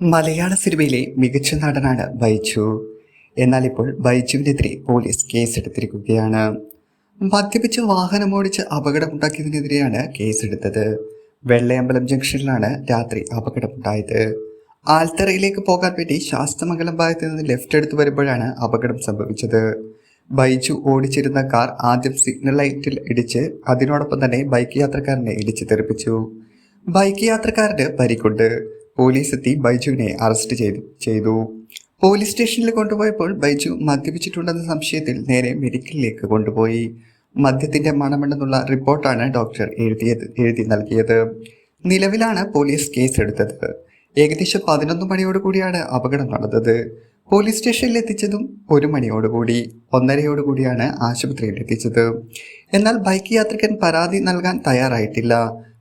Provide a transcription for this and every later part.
മലയാള സിനിമയിലെ മികച്ച നടനാണ് ബൈജു. എന്നാൽ ഇപ്പോൾ ബൈജുവിനെതിരെ പോലീസ് കേസെടുത്തിരിക്കുകയാണ്. മദ്യപിച്ച് വാഹനമോടിച്ച് അപകടമുണ്ടാക്കിയതിനെതിരെയാണ് കേസെടുത്തത്. വെള്ളയമ്പലം ജംഗ്ഷനിലാണ് രാത്രി അപകടമുണ്ടായത്. ആൽത്തറയിലേക്ക് പോകാൻ വേണ്ടി ശാസ്തമംഗലം ഭാഗത്ത് നിന്ന് ലെഫ്റ്റ് എടുത്ത് വരുമ്പോഴാണ് അപകടം സംഭവിച്ചത്. ബൈജു ഓടിച്ചിരുന്ന കാർ ആദ്യം സിഗ്നൽ ലൈറ്റിൽ ഇടിച്ച് അതിനോടൊപ്പം തന്നെ ബൈക്ക് യാത്രക്കാരനെ ഇടിച്ചു തെറിപ്പിച്ചു. ബൈക്ക് യാത്രക്കാരന് പരിക്കുണ്ട്. പോലീസ് എത്തി ബൈജുവിനെ അറസ്റ്റ് ചെയ്തു ചെയ്തു. പോലീസ് സ്റ്റേഷനിൽ കൊണ്ടുപോയപ്പോൾ ബൈജു മദ്യപിച്ചിട്ടുണ്ടെന്ന സംശയത്തിൽ നേരെ മെഡിക്കലിലേക്ക് കൊണ്ടുപോയി. മദ്യത്തിന്റെ മണമെന്നുള്ള റിപ്പോർട്ടാണ് ഡോക്ടർ എഴുതിയത് എഴുതി നൽകിയത്. നിലവിലാണ് പോലീസ് കേസ് എടുത്തത് ഏകദേശം പതിനൊന്ന് മണിയോടുകൂടിയാണ് അപകടം നടന്നത്. പോലീസ് സ്റ്റേഷനിൽ എത്തിച്ചതും ഒരു മണിയോടുകൂടി ഒന്നരയോടുകൂടിയാണ് ആശുപത്രിയിൽ എത്തിച്ചത്. എന്നാൽ ബൈക്ക് യാത്രികൻ പരാതി നൽകാൻ തയ്യാറായിട്ടില്ല.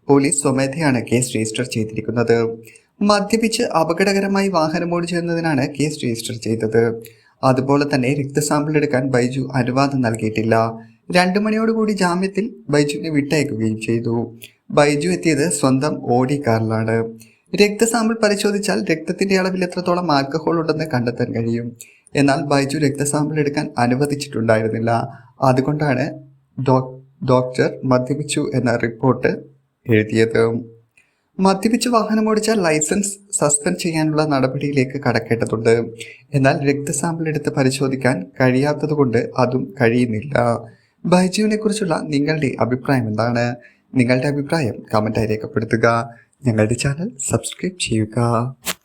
പോലീസ് സ്വമേധയാണ് കേസ് രജിസ്റ്റർ ചെയ്തിരിക്കുന്നത്. മദ്യപിച്ച് അപകടകരമായി വാഹനം ഓടിച്ചെന്നതിനാണ് കേസ് രജിസ്റ്റർ ചെയ്തത്. അതുപോലെ തന്നെ രക്തസാമ്പിൾ എടുക്കാൻ ബൈജു അനുവാദം നൽകിയിട്ടില്ല. രണ്ടു മണിയോടുകൂടി ജാമ്യത്തിൽ ബൈജുവിനെ വിട്ടയക്കുകയും ചെയ്തു. ബൈജു എത്തിയത് സ്വന്തം ഓടി കാറിലാണ്. രക്തസാമ്പിൾ പരിശോധിച്ചാൽ രക്തത്തിന്റെ അളവിൽ എത്രത്തോളം ആൽക്കഹോൾ ഉണ്ടെന്ന് കണ്ടെത്താൻ കഴിയും. എന്നാൽ ബൈജു രക്തസാമ്പിൾ എടുക്കാൻ അനുവദിച്ചിട്ടുണ്ടായിരുന്നില്ല. അതുകൊണ്ടാണ് ഡോക്ടർ മദ്യപിച്ചു എന്ന റിപ്പോർട്ട് എഴുതിയത്. മദ്യപിച്ച് വാഹനമോടിച്ച ലൈസൻസ് സസ്പെൻഡ് ചെയ്യാനുള്ള നടപടിയിലേക്ക് കടക്കേണ്ടതുണ്ട്. എന്നാൽ രക്തസാമ്പിൾ എടുത്ത് പരിശോധിക്കാൻ കഴിയാത്തതുകൊണ്ട് അതും കഴിയുന്നില്ല. ബൈജുവിനെ കുറിച്ചുള്ള നിങ്ങളുടെ അഭിപ്രായം എന്താണ്? നിങ്ങളുടെ അഭിപ്രായം കമന്റായി രേഖപ്പെടുത്തുക. ഞങ്ങളുടെ ചാനൽ സബ്സ്ക്രൈബ് ചെയ്യുക.